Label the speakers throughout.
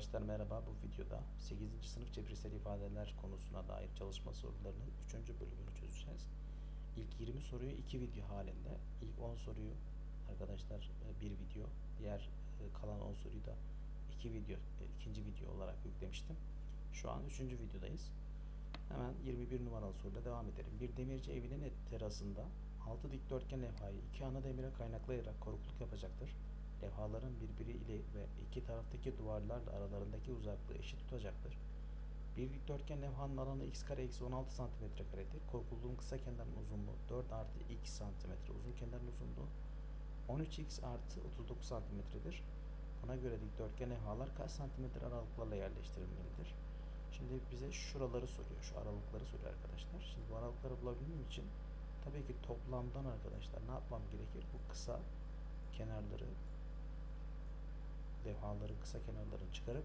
Speaker 1: Arkadaşlar merhaba bu videoda 8. sınıf cebirsel ifadeler konusuna dair çalışma sorularının 3. bölümünü çözeceğiz. İlk 20 soruyu 2 video halinde, ilk 10 soruyu arkadaşlar e, bir video, diğer e, kalan 10 soruyu da 2 video, e, ikinci video olarak yüklemiştim. Şu an 3. videodayız. Hemen 21 numaralı soruyla devam edelim. Bir demirci evinin terasında 6 dikdörtgen levhayı iki ana demire kaynaklayarak korukluk yapacaktır. Levhaların birbiri ile ve iki taraftaki duvarlarla aralarındaki uzaklığı eşit tutacaktır. Bir dikdörtgen levhanın alanı x kare eksi 16 santimetre karedir. Korkulduğun kısa kenarın uzunluğu 4 artı x santimetre. Uzun kenarın uzunluğu 13x artı 39 santimetredir. Buna göre dikdörtgen levhalar kaç santimetre aralıklarla yerleştirilmelidir? Şimdi bize şuraları soruyor. Şu aralıkları soruyor arkadaşlar. Şimdi bu aralıkları bulabilmem için tabii ki toplamdan arkadaşlar ne yapmam gerekir? Bu kısa kenarları levhaların kısa kenarlarını çıkarıp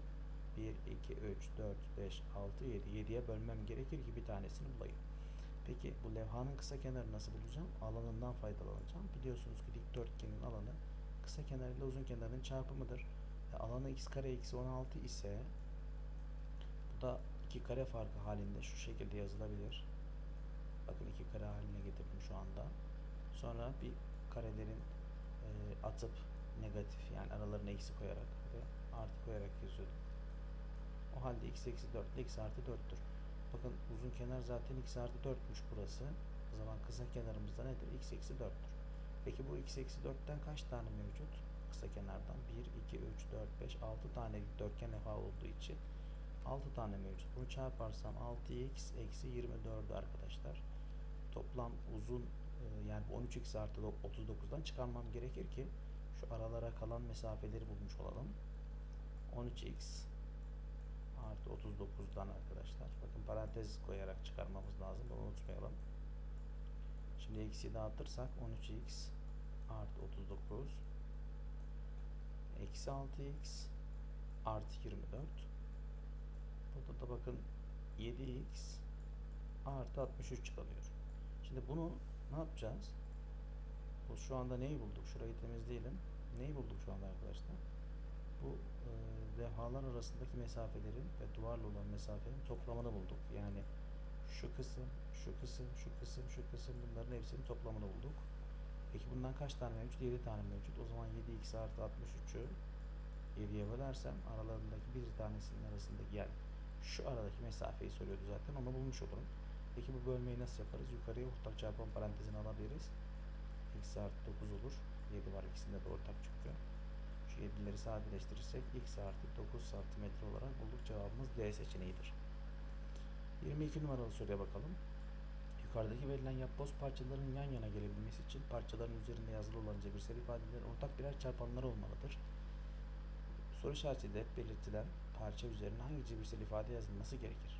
Speaker 1: 1, 2, 3, 4, 5, 6, 7, 7'ye bölmem gerekir ki bir tanesini bulayım. Peki bu levhanın kısa kenarını nasıl bulacağım? Alanından faydalanacağım. Biliyorsunuz ki dikdörtgenin alanı kısa kenarıyla uzun kenarının çarpımıdır. E, alanı x kare eksi 16 ise bu da iki kare farkı halinde şu şekilde yazılabilir. Bakın iki kare haline getirdim şu anda. Sonra bir karelerin e, atıp negatif yani aralarına eksi koyarak ve artı koyarak yazıyordum. O halde x eksi 4 ile x artı 4'tür. Bakın uzun kenar zaten x artı 4'müş burası. O zaman kısa kenarımızda nedir? x eksi 4'tür. Peki bu x eksi 4'ten kaç tane mevcut? Kısa kenardan 1, 2, 3, 4, 5, 6 tane dikdörtgen levha olduğu için 6 tane mevcut. Bunu çarparsam 6x eksi 24'ü arkadaşlar. Toplam uzun e, yani bu 13x artı 39'dan çıkarmam gerekir ki şu aralara kalan mesafeleri bulmuş olalım. 13x artı 39'dan arkadaşlar. Bakın parantez koyarak çıkarmamız lazım. Bunu unutmayalım. Şimdi eksi dağıtırsak 13x artı 39 eksi 6x artı 24 burada da bakın 7x artı 63 kalıyor. Şimdi bunu ne yapacağız? Bu şu anda neyi bulduk? Şurayı temizleyelim. Neyi bulduk şu anda arkadaşlar? Bu e, levhalar arasındaki mesafelerin ve duvarla olan mesafenin toplamını bulduk. Yani şu kısım, şu kısım, şu kısım, şu kısım bunların hepsinin toplamını bulduk. Peki bundan kaç tane mevcut? 7 tane mevcut. O zaman 7x artı 63'ü 7'ye bölersem aralarındaki bir tanesinin arasındaki yani şu aradaki mesafeyi soruyordu zaten. Onu bulmuş olurum. Peki bu bölmeyi nasıl yaparız? Yukarıya ortak çarpan parantezini alabiliriz. x artı 9 olur. 7 var ikisinde de ortak çünkü. Şu 7'leri sadeleştirirsek x artı 9 santimetre olarak bulduk. Cevabımız D seçeneğidir. 22 numaralı soruya bakalım. Yukarıdaki verilen yapboz parçaların yan yana gelebilmesi için parçaların üzerinde yazılı olan cebirsel ifadelerin ortak birer çarpanları olmalıdır. Soru işaretiyle belirtilen parça üzerine hangi cebirsel ifade yazılması gerekir?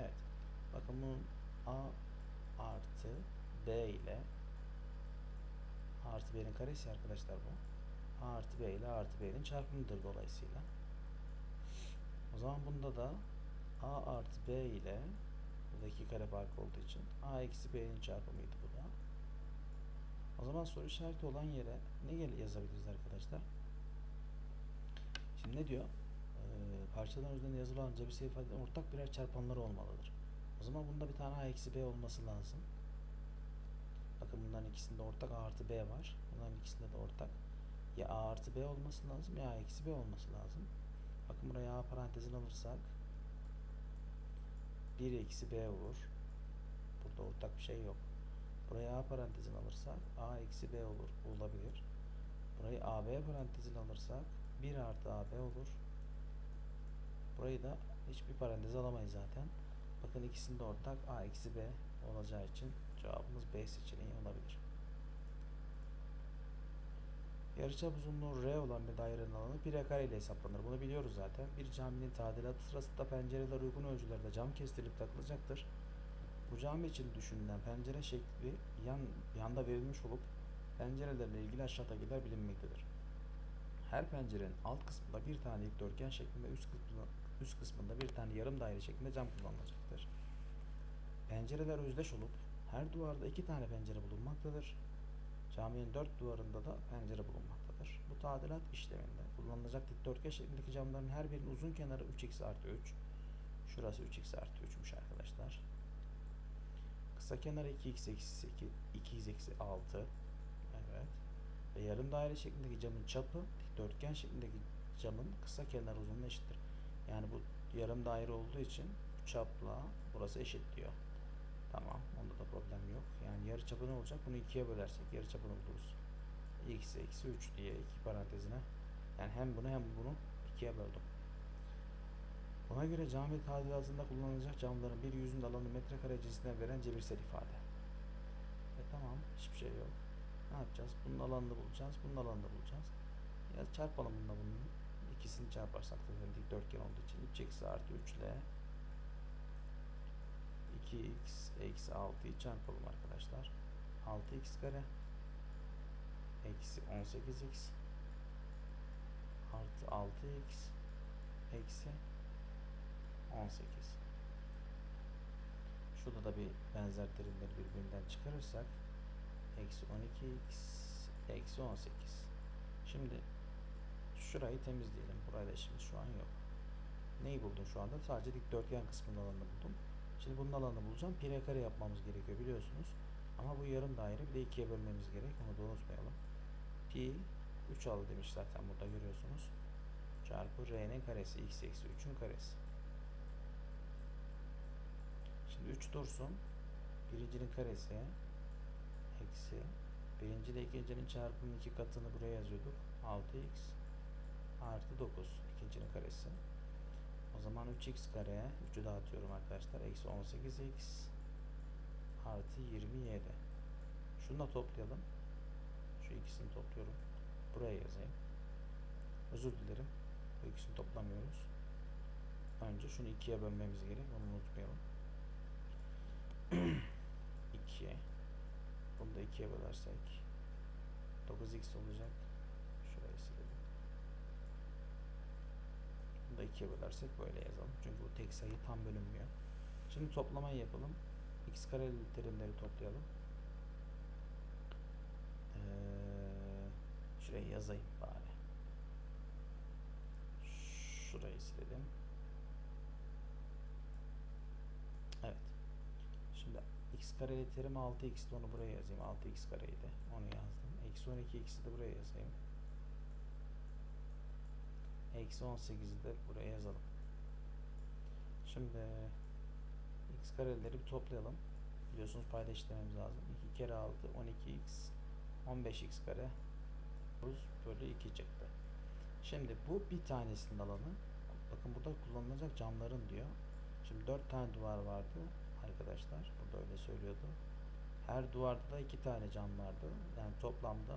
Speaker 1: Evet. Bakın bunun A artı B ile A artı B'nin karesi arkadaşlar bu. A artı B ile A artı B'nin çarpımıdır dolayısıyla. O zaman bunda da A artı B ile burada iki kare farkı olduğu için A eksi B'nin çarpımıydı bu da. O zaman soru işareti olan yere ne yazabiliriz arkadaşlar? Şimdi ne diyor? Ee, parçaların üzerinde yazılı olan cebirsel ifadelerin ortak birer çarpanları olmalıdır. O zaman bunda bir tane A eksi B olması lazım. Bakın bunların ikisinde ortak A artı B var. Bunların ikisinde de ortak ya A artı B olması lazım ya A eksi B olması lazım. Bakın buraya A parantezini alırsak 1 eksi B olur. Burada ortak bir şey yok. Buraya A parantezini alırsak A eksi B olur. Olabilir. Burayı AB parantezini alırsak 1 artı AB olur. Burayı da hiçbir parantez alamayız zaten. Bakın ikisinde ortak A eksi B olacağı için cevabımız B seçeneği olabilir. Yarıçap uzunluğu R olan bir dairenin alanı 1 kare ile hesaplanır. Bunu biliyoruz zaten. Bir caminin tadilatı sırasında pencereler uygun ölçülerde cam kestirilip takılacaktır. Bu cami için düşünülen pencere şekli yan, yanda verilmiş olup pencerelerle ilgili aşağıdakiler bilinmektedir. Her pencerenin alt kısmında bir tane dikdörtgen şeklinde üst kısmında, üst kısmında bir tane yarım daire şeklinde cam kullanılacaktır. Pencereler özdeş olup her duvarda iki tane pencere bulunmaktadır. Caminin dört duvarında da pencere bulunmaktadır. Bu tadilat işleminde kullanılacak dikdörtgen şeklindeki camların her birinin uzun kenarı 3x artı 3. Şurası 3x artı 3'müş arkadaşlar. Kısa kenarı 2x eksi 8, 2x eksi 6. Evet. Ve yarım daire şeklindeki camın çapı dikdörtgen şeklindeki camın kısa kenar uzunluğuna eşittir. Yani bu yarım daire olduğu için çapla burası eşit diyor. Tamam. Onda da problem yok. Yani yarı çapı ne olacak? Bunu ikiye bölersek yarı çapını buluruz. x eksi 3 diye iki parantezine. Yani hem bunu hem bunu ikiye böldüm. Buna göre cami tadilatında kullanılacak camların bir yüzün alanı metrekare cinsinden veren cebirsel ifade. E tamam. Hiçbir şey yok. Ne yapacağız? Bunun alanını bulacağız. Bunun alanını bulacağız. Ya çarpalım bununla bunun. İkisini çarparsak da dikdörtgen olduğu için 3 eksi artı 3 ile 2x eksi 6'yı çarpalım arkadaşlar. 6x kare eksi 18x artı 6x eksi 18. Şurada da bir benzer terimleri birbirinden çıkarırsak eksi 12x eksi 18. Şimdi şurayı temizleyelim. Burada işimiz şu an yok. Neyi buldum şu anda? Sadece dikdörtgen kısmının alanını buldum. Şimdi bunun alanını bulacağım. Pi r kare yapmamız gerekiyor biliyorsunuz. Ama bu yarım daire bir de ikiye bölmemiz gerek. Onu da unutmayalım. Pi 3 al demiş zaten burada görüyorsunuz. Çarpı r'nin karesi x eksi 3'ün karesi. Şimdi 3 dursun. Birincinin karesi eksi birinci ile ikincinin çarpımının iki katını buraya yazıyorduk. 6x artı 9 ikincinin karesi. O zaman 3x kare 3'ü dağıtıyorum arkadaşlar. Eksi 18x artı 27. Şunu da toplayalım. Şu ikisini topluyorum. Buraya yazayım. Özür dilerim. Bu ikisini toplamıyoruz. Önce şunu ikiye bölmemiz gerek. Onu unutmayalım. 2 Bunu da ikiye bölersek 9x olacak. Şurayı silelim. Bunu da ikiye bölersek böyle yazalım. Çünkü bu tek sayı tam bölünmüyor. Şimdi toplamayı yapalım. x kareli terimleri toplayalım. Ee, şurayı yazayım bari. Şurayı silelim. Evet. Şimdi x kareli terim 6x'ti onu buraya yazayım. 6x kareydi. Onu yazdım. Eksi 12x'i de buraya yazayım. Eksi 18'i de buraya yazalım. Şimdi x kareleri bir toplayalım. Biliyorsunuz payda işlememiz lazım. 2 kere 6 12x 15x kare 9 bölü 2 çıktı. Şimdi bu bir tanesinin alanı. Bakın burada kullanılacak camların diyor. Şimdi 4 tane duvar vardı arkadaşlar. Burada öyle söylüyordu. Her duvarda da 2 tane cam vardı. Yani toplamda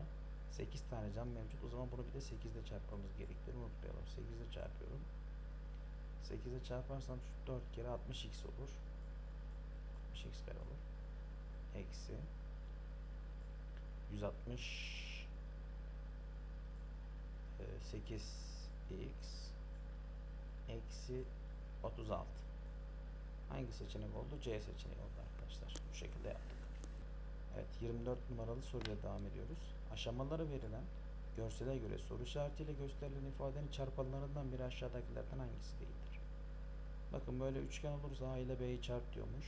Speaker 1: 8 tane cam mevcut. O zaman bunu bir de 8 ile çarpmamız gerektiğini unutmayalım. 8 ile çarpıyorum. 8 ile çarparsam şu 4 kere 60x olur. 60x kare olur. Eksi 160 8x eksi 36 hangi seçenek oldu? C seçeneği oldu arkadaşlar. Bu şekilde yaptık. Evet 24 numaralı soruya devam ediyoruz. Aşamaları verilen görsele göre soru işaretiyle gösterilen ifadenin çarpanlarından biri aşağıdakilerden hangisi değildir? Bakın böyle üçgen olursa A ile B'yi çarp diyormuş.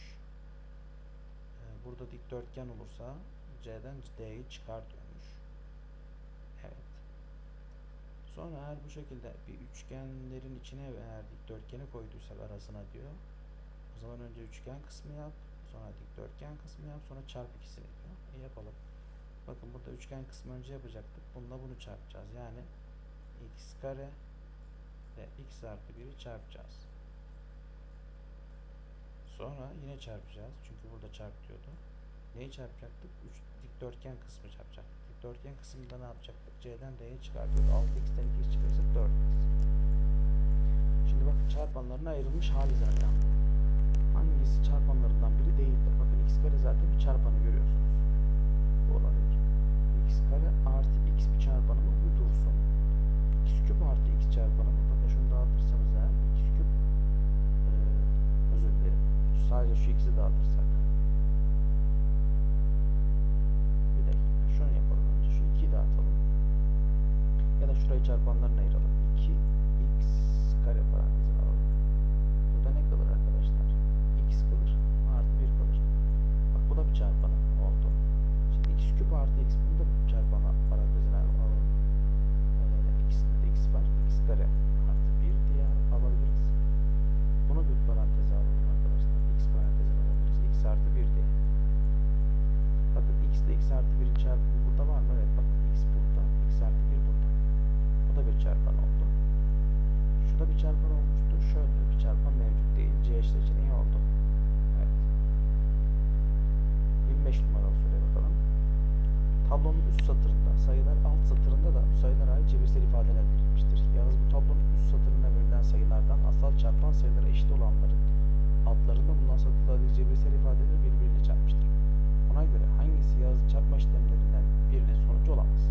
Speaker 1: Ee, burada dikdörtgen olursa C'den D'yi çıkar diyormuş. Evet. Sonra eğer bu şekilde bir üçgenlerin içine eğer dikdörtgeni koyduysak arasına diyor. O zaman önce üçgen kısmı yap. Sonra dikdörtgen kısmı yap. Sonra çarp ikisini diyor. E yapalım. Bakın burada üçgen kısmı önce yapacaktık. Bununla bunu çarpacağız. Yani x kare ve x artı 1'i çarpacağız. Sonra yine çarpacağız. Çünkü burada çarp diyordu. Neyi çarpacaktık? Üç, dikdörtgen kısmı çarpacaktık. Dikdörtgen kısmında ne yapacaktık? C'den D'ye çıkartıyoruz. 6x'ten 2x çıkarsa 4x. Şimdi bakın çarpanlarına ayrılmış hali zaten. Hangisi çarpanlarından biri değildir? Bakın x kare zaten bir çarpanı görüyorsunuz. Bu olabilir. x kare artı x bir çarpanı mı? Bu dursun. x küp artı x çarpanı mı? Bakın şunu dağıtırsanız eğer x küp ee, özür dilerim. Sadece şu x'i dağıtırsak bir dakika şunu yapalım önce şu 2'yi dağıtalım çarpanlarını ayıralım. 2x kare parantezine alalım. Burada ne kalır arkadaşlar? x kalır. Artı 1 kalır. Bak bu da bir çarpanı oldu. Şimdi x küp artı x bunu da bir çarpana parantezine alalım. Ee, x'de de x var. x kare artı 1 diye alabiliriz. Bunu bir paranteze alalım arkadaşlar. x parantezine alabiliriz. x artı 1 diye. Bakın x x artı 1'in çarpımı burada var mı? Evet bakın x burada. x artı 1 burada. Bu da bir çarpan oldu. Şurada bir çarpan olmuştu. Şöyle bir çarpan mevcut değil. C seçeneği oldu. Evet. 25 numaralı soruya bakalım. Tablonun üst satırında sayılar alt satırında da bu sayılar ait cebirsel ifadeler verilmiştir. Yalnız bu tablonun üst satırında verilen sayılardan asal çarpan sayılara eşit olanların altlarında bulunan satırlardaki cebirsel ifadeleri birbiriyle çarpmıştır. Ona göre hangisi Yağız'ın çarpma işlemlerinden birinin sonucu olamaz?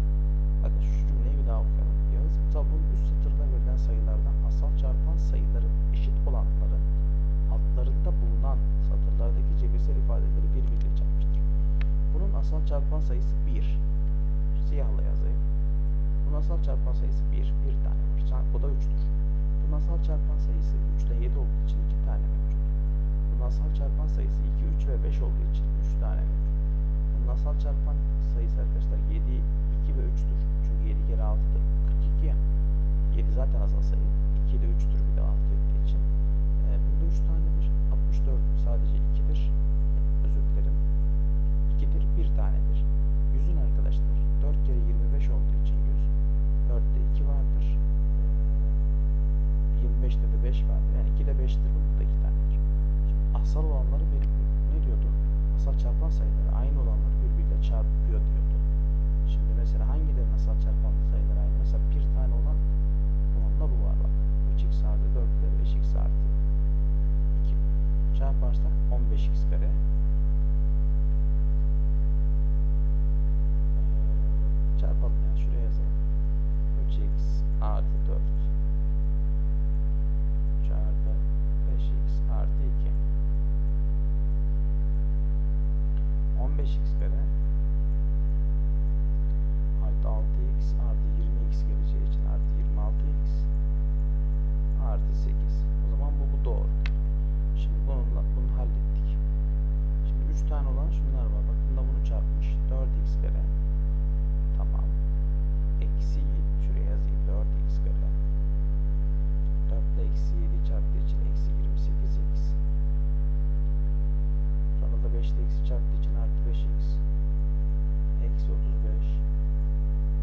Speaker 1: Bakın şu cümleyi bir daha okuyalım. Yağız bu tablonun üst satırında verilen sayılardan asal çarpan sayıları eşit olanların altlarında bulunan satırlardaki cebirsel ifadeleri birbiriyle çarpmıştır. Bunun asal çarpan sayısı 1. Siyahla yazayım. Bunun asal çarpan sayısı 1. 1 tane var. O da 3'tür. Bunun asal çarpan sayısı 3 ile 7 olduğu için 2 tane mevcut. Bunun asal çarpan sayısı 2, 3 ve 5 olduğu için 3 tane mevcut. Bunun asal çarpan sayısı arkadaşlar 7, 2 ve 3'tür. Çünkü 7 kere 6'dır. 42 ya. 7 zaten asal sayı. 2 de 3'tür bir de 6 ettiği için. Ee, bunda 3 tanedir. 64'ün sadece 2'dir. Özür dilerim. 2'dir 1 tanedir. 100'ün arkadaşlar 4 kere 25 olduğu için 100. 4'te 2 vardır. Ee, 25'te de 5 vardır. Yani 2 de 5'tir. Bunun da 2 tanedir. Şimdi asal olanları bir, ne diyordu? Asal çarpan sayıları aynı olanları birbiriyle çarpıyor diyordu. Şimdi mesela hangilerin asal çarpan sayıları aynı? Mesela bir tane olan bununla bu var bak. 3x artı 4 ile 5x artı 2. Çarparsak 15x kare. Ee, çarpalım ya şuraya yazalım. 3x artı 4 çarpı 5x artı 2 15x kare artı 6x artı 20x geleceği için artı 26x artı 8 o zaman bu, bu doğru şimdi bununla bunu hallettik şimdi 3 tane olan şunlar var bak bunda bunu çarpmış 4x kare tamam eksi şuraya yazayım 4x kare 4 ile eksi 7 çarptığı için eksi 28x sonra da 5 ile eksi çarptığı için artı 5x eksi 35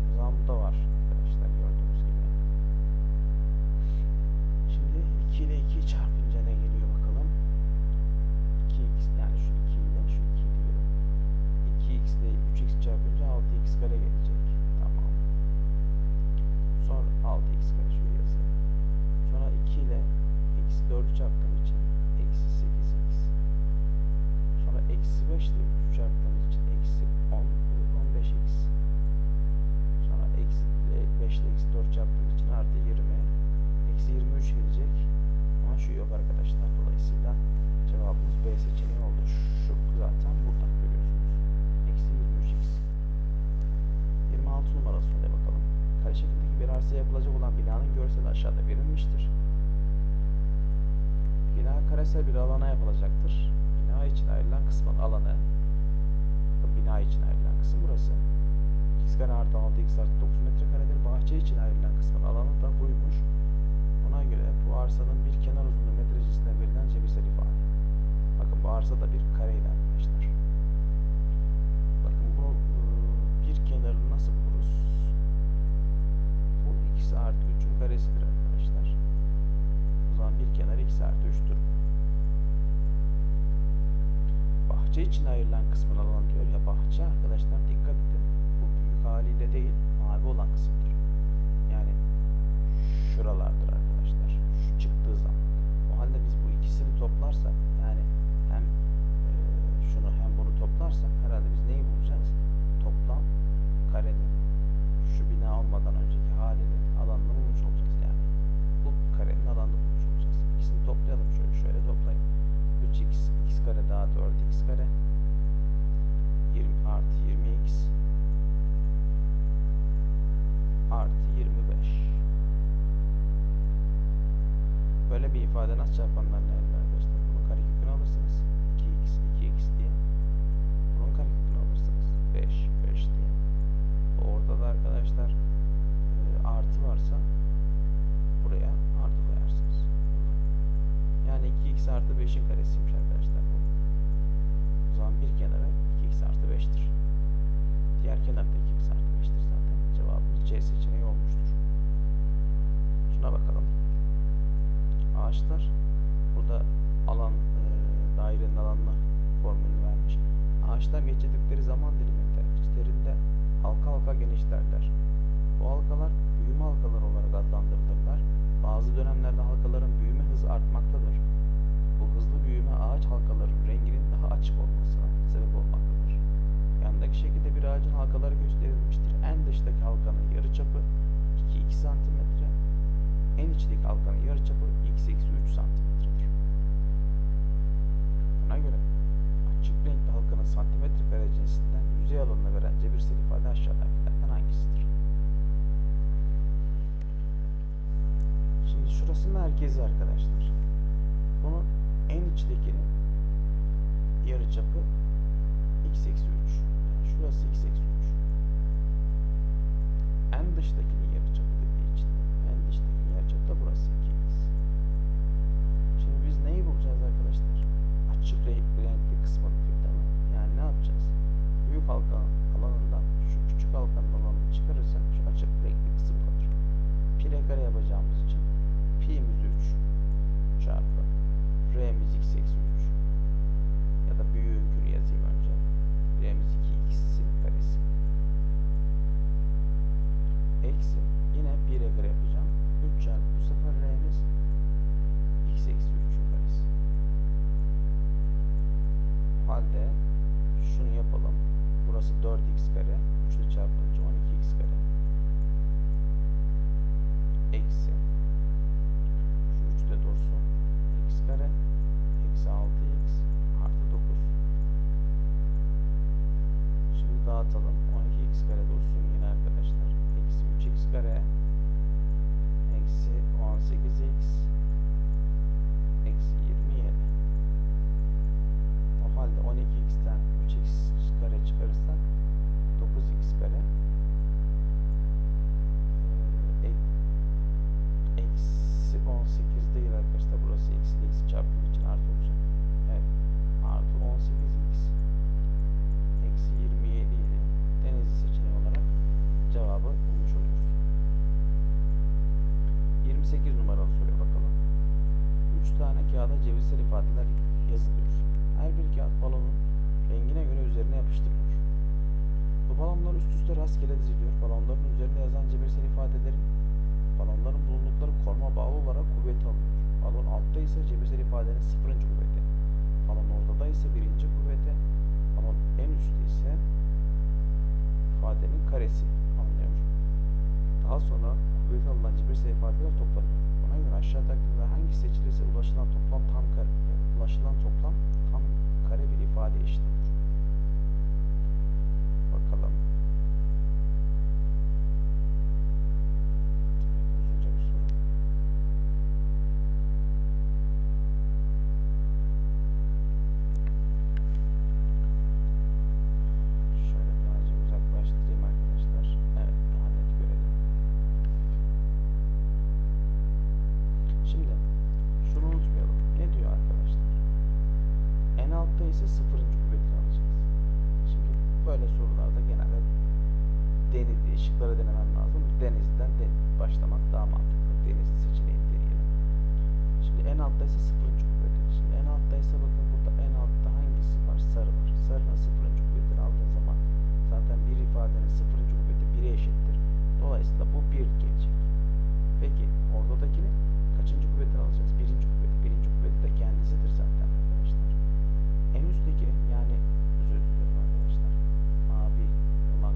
Speaker 1: o zaman bu da var arkadaşlar gördüğünüz gibi şimdi 2 ile 2'yi çarpınca ne geliyor bakalım 2x yani şu 2 ile şu 2 diyorum 2x ile 3x çarpınca 6x kare gelecek tamam sonra 6x kare şuraya yazayım sonra 2 ile eksi 4'ü çarptığım için eksi 8x sonra eksi 5 ile 3'ü çarptığımız için eksi 10 15x sonra eksi 5 ile eksi 4 çarptığımız için artı 20 eksi 23 gelecek ama şu yok arkadaşlar dolayısıyla cevabımız B seçeneği oldu şu zaten burada görüyorsunuz eksi 23x 26 numaralı soruya bakalım kare arsaya yapılacak olan binanın görseli aşağıda verilmiştir Bina karesel bir alana yapılacaktır. Bina için ayrılan kısmın alanı bina için ayrılan kısım burası. x kare artı 6x artı 9 metrekaredir. Bahçe için ayrılan kısmın alanı da buymuş. Ona göre bu arsanın bir kenar uzunluğu metre cinsinden verilen cebirsel ifade. Bakın bu arsa da bir kareydi arkadaşlar. Bakın bu bir kenarını nasıl buluruz? Artı 3'ün karesidir arkadaşlar. O zaman bir kenar x artı 3'tür. Bahçe için ayrılan kısmın alanı diyor ya bahçe arkadaşlar dikkat edin. Bu büyük haliyle değil mavi olan kısımdır. Yani şuralardır arkadaşlar. Şu çıktığı zaman. O halde biz bu ikisini toplarsak yani hem e, şunu hem bunu toplarsak herhalde biz neyi bulacağız? Toplam karenin şu bina olmadan önceki halinin alanını bulmuş olacağız yani. Bu karenin alanını bulmuş olacağız. İkisini toplayalım şöyle şöyle toplayın. 3x x kare daha 4x kare 20 artı 20x artı 25. Böyle bir ifade nasıl çarpanlarını elde arkadaşlar? Bunun karekökünü alırsınız. 2x, 2x diye. Bunun karekökünü alırsınız. 5, 5 diye. Orada da arkadaşlar artı varsa buraya artı koyarsınız. Yani 2x artı 5'in karesiymiş arkadaşlar bu. O zaman bir kenara 2x artı 5'tir. Diğer kenar da 2x artı 5'tir zaten. Cevabımız C seçeneği olmuştur. Şuna bakalım. Ağaçlar burada alan e, dairenin alanına formülünü vermiş. Ağaçlar geçirdikleri zaman diliminde içlerinde halka halka genişlerler. Bu halkalar büyüme halkaları olarak adlandırılırlar. Bazı dönemlerde halkaların büyüme hızı artmaktadır. Bu hızlı büyüme ağaç halkalarının renginin daha açık olmasına sebep olmaktadır. Yandaki şekilde bir ağacın halkaları gösterilmiştir. En dıştaki halkanın yarıçapı 2-2 cm, en içteki halkanın yarıçapı x eksi 3 santimetredir. Buna göre açık renkli halkanın santimetre kare cinsinden yüzey alanını veren cebirsel ifade aşağıdakilerden hangisidir? Şurası merkezi arkadaşlar. Bunun en içtekinin yarıçapı x eksi 3. Yani şurası x eksi 3. En dıştakinin yarıçapı dediği için en dıştakinin yarıçapı da burası 2x. Şimdi biz neyi bulacağız arkadaşlar? Açık renkli, kısmını diyor değil mi? Yani ne yapacağız? Büyük halkanın alanından şu küçük halkanın alanını çıkarırsak şu açık renkli kısım. Karesi alınıyor. Daha sonra kuvveti alınan cebirsel ifadeler toplanıyor. Buna göre aşağıdakilerden hangi seçilirse ulaşılan toplam tam kare, ulaşılan toplam tam kare bir ifade eşit olur. Bakalım. Evet, uzunca bir soru. Şöyle birazcık uzaklaştırayım arkadaşlar. Evet, daha net görelim. Şimdi şunu unutmayalım. Ne diyor arkadaşlar? En altta ise sıfırıncı kuvvetini alacağız. Şimdi böyle sorularda genelde denizli şıkları denemem lazım. Denizden de başlamak daha mantıklı. Denizli seçeneğini deneyelim. Şimdi en altta ise sıfırıncı kuvveti. Şimdi en altta ise bakın burada en altta hangisi var? Sarı var. Sarının sıfırıncı kuvvetini aldığın zaman zaten bir ifadenin sıfırıncı kuvveti 1'e eşittir. Dolayısıyla bu 1 gelecek. Peki ortadakinin kaçıncı kuvvetini alacağız? Birinci kuvvet. Birinci kuvveti de kendisidir zaten arkadaşlar. En üsttekinin yani özür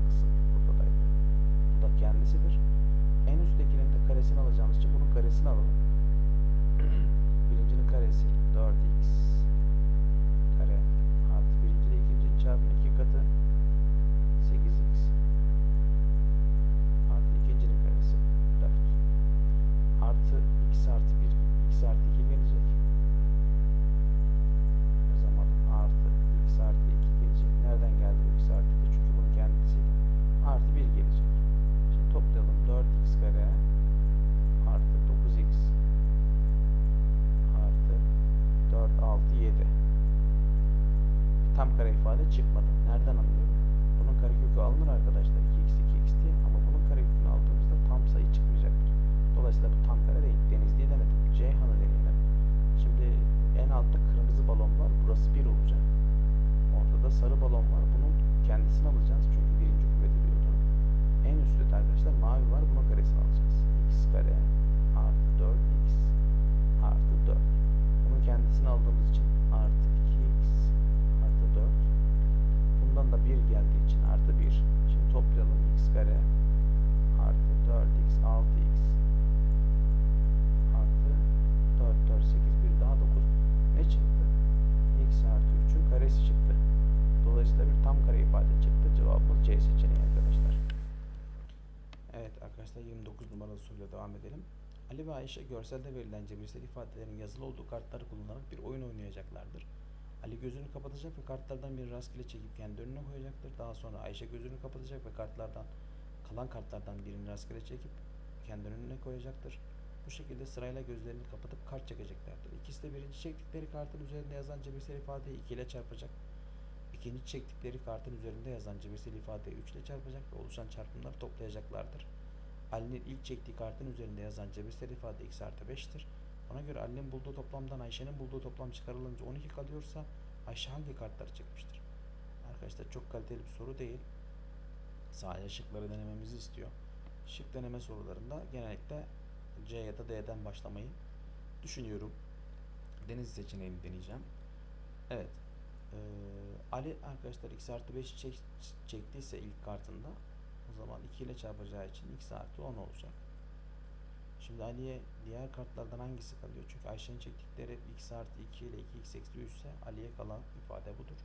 Speaker 1: kısım buradaydı. Bu da kendisidir. En üsttekinin de karesini alacağımız için bunun karesini alalım. Birincinin karesi 4x ifade çıkmadı. Nereden anlıyorum? Bunun karekökü alınır arkadaşlar. 2x, 2x diye. Ama bunun karekökünü aldığımızda tam sayı çıkmayacaktır. Dolayısıyla bu tam kare değil. Denizli'yi denedim. Ceyhan'ı deneyelim. Şimdi en altta kırmızı balon var. Burası 1 olacak. Ortada sarı balon var. Bunun kendisini alacağız. Çünkü birinci kuvvet ediyordu. En üstte arkadaşlar mavi var. Bunun karesini alacağız. x kare artı 4x artı 4. Bunun kendisini aldığımız için artı 2x artı 4. Bundan da 1 geldiği için artı 1. Şimdi toplayalım. x kare artı 4x 6x artı 4 4 8 1 daha 9. Ne çıktı? x artı 3'ün karesi çıktı. Dolayısıyla bir tam kare ifade çıktı. Cevabımız C seçeneği arkadaşlar. Evet arkadaşlar 29 numaralı soruyla devam edelim. Ali ve Ayşe görselde verilen cebirsel ifadelerin yazılı olduğu kartları kullanarak bir oyun oynayacaklardır. Ali gözünü kapatacak ve kartlardan birini rastgele çekip kendi önüne koyacaktır. Daha sonra Ayşe gözünü kapatacak ve kartlardan kalan kartlardan birini rastgele çekip kendi önüne koyacaktır. Bu şekilde sırayla gözlerini kapatıp kart çekeceklerdir. İkisi de birinci çektikleri kartın üzerinde yazan cebirsel ifadeyi 2 ile çarpacak. İkinci çektikleri kartın üzerinde yazan cebirsel ifadeyi 3 ile çarpacak ve oluşan çarpımları toplayacaklardır. Ali'nin ilk çektiği kartın üzerinde yazan cebirsel ifade x artı 5'tir. Ona göre Ali'nin bulduğu toplamdan Ayşe'nin bulduğu toplam çıkarılınca 12 kalıyorsa Ayşe hangi kartları çekmiştir? Arkadaşlar çok kaliteli bir soru değil. Sadece şıkları denememizi istiyor. Şık deneme sorularında genellikle C ya da D'den başlamayı düşünüyorum. Deniz seçeneğini deneyeceğim. Evet. Ee, Ali arkadaşlar x artı 5 çek, çektiyse ilk kartında o zaman 2 ile çarpacağı için x artı 10 olacak. Şimdi Ali'ye diğer kartlardan hangisi kalıyor? Çünkü Ayşe'nin çektikleri x artı 2 ile 2x eksi 3 ise Ali'ye kalan ifade budur.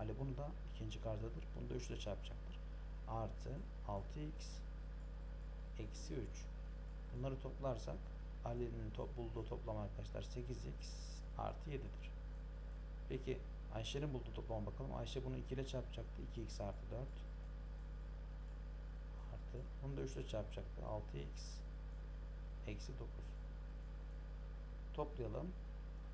Speaker 1: Ali bunu da ikinci kartadır. Bunu da 3 ile çarpacaktır. Artı 6x eksi 3. Bunları toplarsak Ali'nin top, bulduğu toplam arkadaşlar 8x artı 7'dir. Peki Ayşe'nin bulduğu toplama bakalım. Ayşe bunu 2 ile çarpacaktı. 2x artı 4 artı bunu da 3 ile çarpacaktı. 6x eksi 9 toplayalım.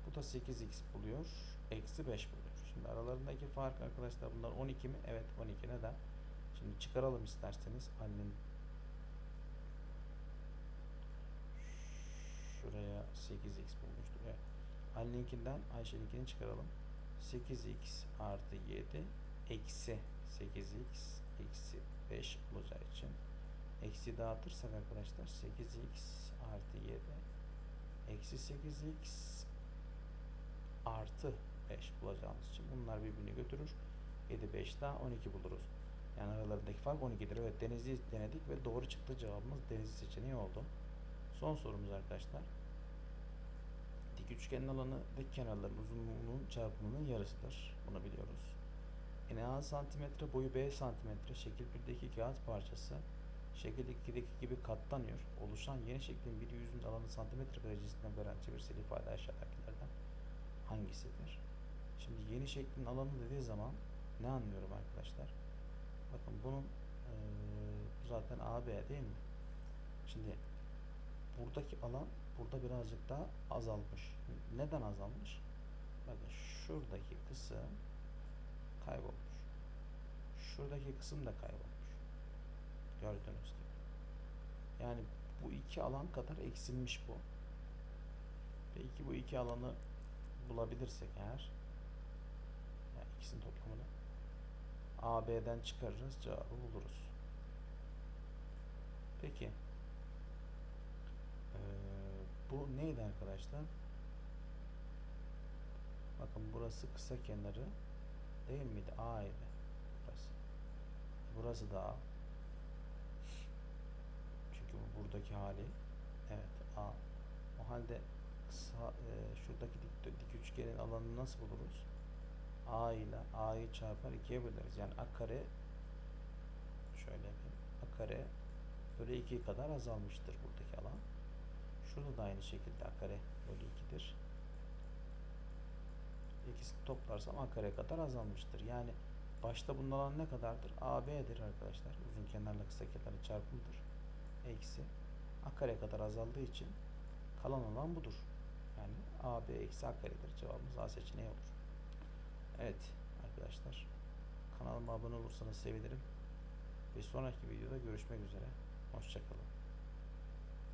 Speaker 1: Bu da 8x buluyor. Eksi 5 buluyor. Şimdi aralarındaki fark arkadaşlar bunlar 12 mi? Evet 12. Neden? Şimdi çıkaralım isterseniz. Ali'nin şuraya 8x bulmuştuk. Evet. Ali'ninkinden Ayşe'ninkini çıkaralım. 8x artı 7 eksi 8x eksi 5 olacağı için eksi dağıtırsak arkadaşlar 8x artı 7 eksi 8x artı 5 bulacağımız için bunlar birbirini götürür. 7 5 daha 12 buluruz. Yani aralarındaki fark 12'dir. Evet Denizli denedik ve doğru çıktı cevabımız Denizli seçeneği oldu. Son sorumuz arkadaşlar. Dik üçgenin alanı dik kenarların uzunluğunun çarpımının yarısıdır. Bunu biliyoruz. Eni A santimetre, boyu B santimetre, şekil 1'deki kağıt parçası şekil 2'deki gibi katlanıyor. Oluşan yeni şeklin bir yüzünün alanı santimetre kare cinsinden veren çevirsel ifade aşağıdakilerden hangisidir? Şimdi yeni şeklin alanı dediği zaman ne anlıyorum arkadaşlar? Bakın bunun bu zaten AB değil mi? Şimdi buradaki alan burada birazcık daha azalmış. Neden azalmış? Bakın şuradaki kısım kaybolmuş. Şuradaki kısım da kaybolmuş. Gördüğünüz gibi. Yani bu iki alan kadar eksilmiş bu. Peki bu iki alanı bulabilirsek eğer yani ikisinin toplamını AB'den çıkarırız cevabı buluruz. Peki ee, bu neydi arkadaşlar? Bakın burası kısa kenarı değil miydi? A idi. Burası. Burası da A. Çünkü bu buradaki hali. Evet A. O halde kısa, e, şuradaki dik, dik üçgenin alanını nasıl buluruz? A ile A'yı çarpar 2'ye böleriz. Yani A kare şöyle bir A kare bölü 2 kadar azalmıştır buradaki alan. Şurada da aynı şekilde A kare bölü 2'dir. İkisini toplarsam A kare kadar azalmıştır. Yani başta bunun alanı ne kadardır? AB'dir arkadaşlar. Uzun kenarla kısa kenarın çarpımıdır. Eksi A kare kadar azaldığı için kalan alan budur. Yani AB eksi A karedir. Cevabımız A seçeneği olur. Evet arkadaşlar. Kanalıma abone olursanız sevinirim. Bir sonraki videoda görüşmek üzere. Hoşçakalın.